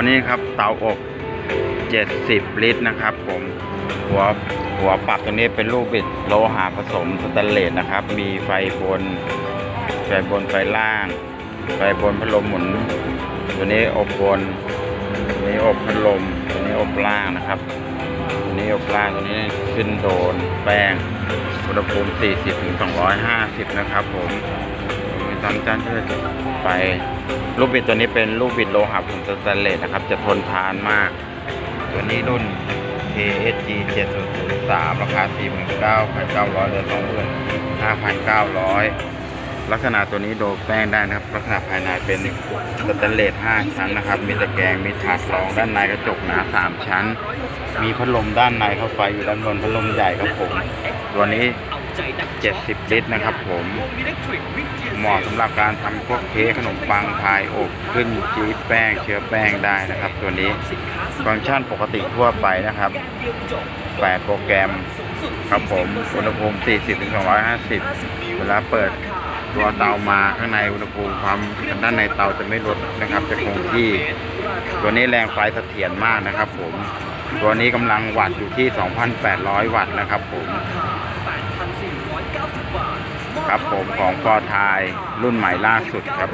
ตัวนี้ครับเตาอบ 70 ลิตรนะครับ ผมหัวหัวปรับตัวนี้เป็นรูปบิดโลหะผสมสแตนเลสนะครับ มีไฟบน ไฟบนไฟล่าง ไฟบนพัดลมหมุน ตัวนี้อบบนตัวนี้อบพัดลม ตัวนี้อบล่างนะครับตัวนี้อบล่างตัวนี้ขึ้นโดนแป้งอุณหภูมิ 40-250 นะครับ ผมมีตามจานที่จะไป ลูกบิดตัวนี้เป็นลูกบิดโลหะผงสแตนเลสนะครับ จะทนทานมาก ตัวนี้รุ่น KSG 7003ราคา 49,900เหลือ25,900 ลักษณะตัวนี้โดนแป้งได้นะครับ ลักษณะภายในเป็นสแตนเลส5ชั้นนะครับ มีตะแกรงมีถาดรองด้านในกระจกหนา 3 ชั้น มีพัดลมด้านในเข้าไฟอยู่ด้านบนพัดลมใหญ่ครับผม ตัวนี้ 70 ลิตรนะครับผม เหมาะสำหรับการทำพวกเค้กขนมปังพายอบขึ้นชีสแป้งเชื้อแป้งได้นะครับ ตัวนี้ฟังก์ชันปกติทั่วไปนะครับ 8 โปรแกรมครับผมอุณหภูมิ 40-250 เวลาเปิดตัวเตามาข้างในอุณหภูมิความด้านในเตาจะไม่ลดนะครับ จะคงที่ ตัวนี้แรงไฟเสถียรมากนะครับผม ตัวนี้กำลังวัตต์อยู่ที่ 2,800 วัตต์นะครับผม ครับผมของฟอร์ทายรุ่นใหม่ล่าสุดครับ